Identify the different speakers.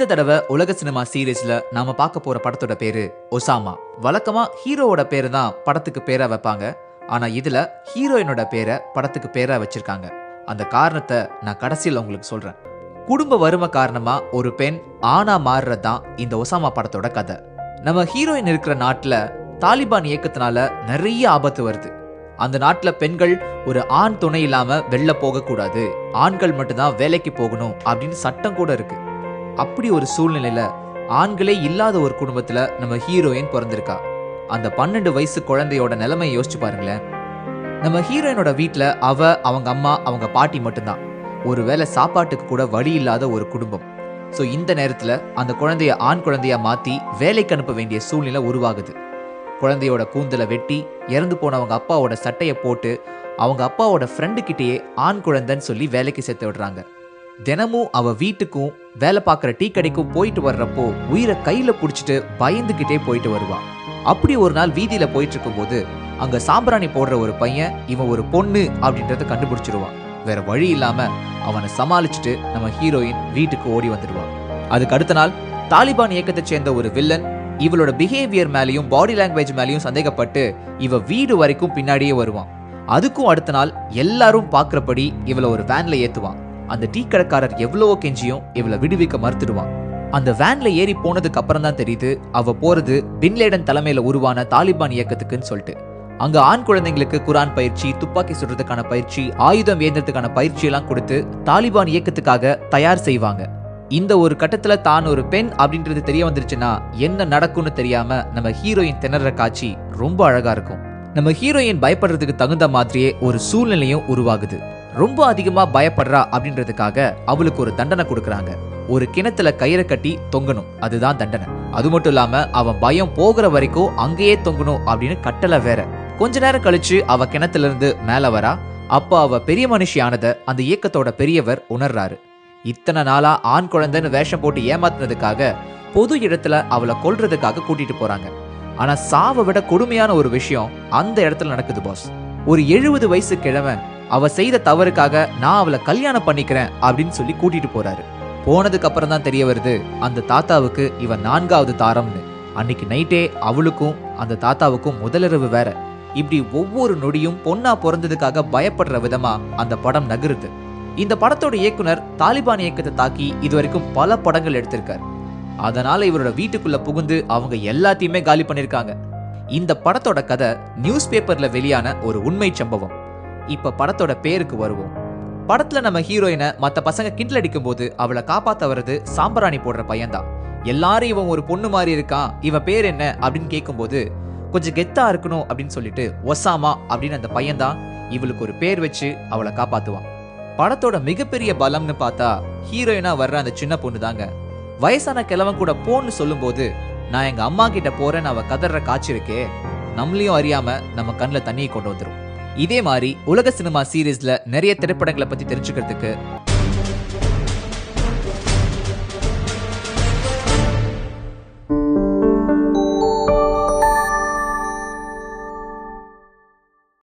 Speaker 1: இந்த தடவை உலக சினிமா சீரீஸ்ல நாம பார்க்க போற படத்தோட பேரு ஒசாமா. வழக்கமா ஹீரோவோட பேரு தான் படத்துக்கு பேரா வைப்பாங்க. ஆனா இதுல ஹீரோயினோட பேரை படத்துக்கு பேரா வச்சிருக்காங்க. அந்த காரணத்தை நான் கடைசியில் உங்களுக்கு சொல்றேன். குடும்ப வறுமை காரணமா ஒரு பெண் ஆணா மாறுறது தான் இந்த ஒசாமா படத்தோட கதை. நம்ம ஹீரோயின் இருக்கிற நாட்டுல தாலிபான் இயக்கத்தினால நிறைய ஆபத்து வருது. அந்த நாட்டுல பெண்கள் ஒரு ஆண் துணை இல்லாம வெளில போக கூடாது ஆண்கள் மட்டும்தான் வேலைக்கு போகணும் அப்படின்னு சட்டம் கூட இருக்கு. அப்படி ஒரு சூழ்நிலையில் ஆண்களே இல்லாத ஒரு குடும்பத்தில் நம்ம ஹீரோயின் பிறந்திருக்கா. அந்த பன்னெண்டு வயசு குழந்தையோட நிலைமையை யோசிச்சு பாருங்களேன். நம்ம ஹீரோயினோட வீட்டில் அவ அவங்க அம்மா அவங்க பாட்டி மட்டும்தான். ஒருவேளை சாப்பாட்டுக்கு கூட வழி இல்லாத ஒரு குடும்பம். ஸோ இந்த நேரத்தில் அந்த குழந்தைய ஆண் குழந்தையா மாற்றி வேலைக்கு அனுப்ப வேண்டிய சூழ்நிலை உருவாகுது. குழந்தையோட கூந்தலை வெட்டி இறந்து போனவங்க அப்பாவோட சட்டையை போட்டு அவங்க அப்பாவோட ஃப்ரெண்டு கிட்டேயே ஆண் குழந்தைன்னு சொல்லி வேலைக்கு சேர்த்து விடுறாங்க. தினமும் அவ வீட்டுக்கும் வேலை பார்க்குற டீ கடைக்கும் போயிட்டு வர்றப்போ உயிரை கையில புடிச்சிட்டு பயந்துகிட்டே போயிட்டு வருவா. அப்படி ஒரு நாள் வீதியில போயிட்டு இருக்கும்போது அங்க சாம்பிராணி போடுற ஒரு பையன் இவன் ஒரு பொண்ணு அப்படின்றத கண்டுபிடிச்சிருவான் வேற வழி இல்லாம அவனை சமாளிச்சுட்டு நம்ம ஹீரோயின் வீட்டுக்கு ஓடி வந்துடுவான் அதுக்கு அடுத்த நாள் தாலிபான் இயக்கத்தை சேர்ந்த ஒரு வில்லன் இவளோட பிஹேவியர் மேலேயும் பாடி லாங்குவேஜ் மேலேயும் சந்தேகப்பட்டு இவ வீடு வரைக்கும் பின்னாடியே வருவான். அதுக்கும் அடுத்த நாள் எல்லாரும் பார்க்குறபடி இவளை ஒரு வேன்ல ஏத்துவான். அந்த டீ கடைக்காரர் எவ்வளவோ கெஞ்சியும் இவளை விடுவிக்க மறுத்துடுவான். அந்த வேன்ல ஏறி போனதுக்கு அப்புறம் தான் தெரியுது அவ போறது பின்லேடன் தலைமையில உருவான தாலிபான் இயக்கத்துக்குன்னு சொல்லிட்டு. அங்க ஆண் குழந்தைங்களுக்கு குரான் பயிற்சி துப்பாக்கி சுடுறதுக்கான பயிற்சி ஆயுதம் ஏந்திரத்துக்கான பயிற்சி எல்லாம் கொடுத்து தாலிபான் இயக்கத்துக்காக தயார் செய்வாங்க. இந்த ஒரு கட்டத்துல தான் ஒரு பெண் அப்படின்றது தெரிய வந்துருச்சுன்னா என்ன நடக்கும்னு தெரியாம நம்ம ஹீரோயின் திணற காட்சி ரொம்ப அழகா இருக்கும். நம்ம ஹீரோயின் பயப்படுறதுக்கு தகுந்த மாதிரியே ஒரு சூழ்நிலையும் உருவாகுது. ரொம்ப அதிகமா பயப்படுறா அப்படின்றதுக்காக அவளுக்கு ஒரு தண்டனை கொடுக்கறாங்க. ஒரு கிணத்துல கயிறை கட்டி தொங்கணும். அதுதான் தண்டனை. அது மட்டும் இல்லாம அவன் பயம் போகிற வரைக்கும் அங்கேயே தொங்கணும் அப்படின்னு கட்டளை வேற. கொஞ்ச நேரம் கழிச்சு அவ கிணத்துல இருந்து மேல வரா. அப்ப அவ பெரிய மனுஷி ஆனத அந்த இயக்கத்தோட பெரியவர் உணர்றாரு. இத்தனை நாளா ஆண் குழந்தைன்னு வேஷம் போட்டு ஏமாத்துனதுக்காக பொது இடத்துல அவளை கொல்றதுக்காக கூட்டிட்டு போறாங்க. ஆனா சாவை விட கொடுமையான ஒரு விஷயம் அந்த இடத்துல நடக்குது பாஸ் ஒரு எழுபது வயசு கிழவன் அவ செய்த தவறுக்காக நான் அவளை கல்யாணம் பண்ணிக்கிறேன் அப்படின்னு சொல்லி கூட்டிட்டு போறாரு. போனதுக்கு அப்புறம் தான் தெரிய வருது அந்த தாத்தாவுக்கு இவன் நான்காவது தாரம்னு. அன்னைக்கு நைட்டே அவளுக்கும் அந்த தாத்தாவுக்கும் முதலிரவு வேற. இப்படி ஒவ்வொரு நொடியும் பொண்ணா பிறந்ததுக்காக பயப்படுற விதமா அந்த படம் நகருது. இந்த படத்தோட இயக்குனர் தாலிபான் இயக்கத்தை தாக்கி இதுவரைக்கும் பல படங்கள் எடுத்திருக்காரு. அதனால இவரோட வீட்டுக்குள்ள புகுந்து அவங்க எல்லாத்தையுமே காலி பண்ணிருக்காங்க. இந்த படத்தோட கதை நியூஸ் பேப்பர்ல வெளியான ஒரு உண்மை சம்பவம். இப்ப படத்தோட பேருக்கு வருவோம். படத்துல நம்ம ஹீரோயினை மத்த பசங்க கிண்டல் அடிக்கும் போது அவளை காப்பாத்த வர்றது சாம்பராணி போடுற பையன்தான். எல்லாரும் இவன் ஒரு பொண்ணு மாதிரி இருக்கான். இவன் பேர் என்ன அப்படின்னு கேட்கும்போது கொஞ்சம் கெத்தா இருக்கணும் அப்படின்னு சொல்லிட்டு ஒசாமா அப்படின்னு அந்த பையன்தான் இவளுக்கு ஒரு பேர் வச்சு அவளை காப்பாத்துவான். படத்தோட மிகப்பெரிய பலம்னு பார்த்தா ஹீரோயினா வர்ற அந்த சின்ன பொண்ணு தாங்க வயசான கிழவன் கூட போன்னு சொல்லும்போது நான் எங்க அம்மா கிட்ட போறேன்னு அவ கதற காட்சி இருக்கே நம்மளையும் அறியாம நம்ம கண்ணில் தண்ணியை கொண்டு வந்துரும். இதே மாதிரி உலக சினிமா சீரீஸ்ல நிறைய திரைப்படங்களை பத்தி தெரிஞ்சுக்கிறதுக்கு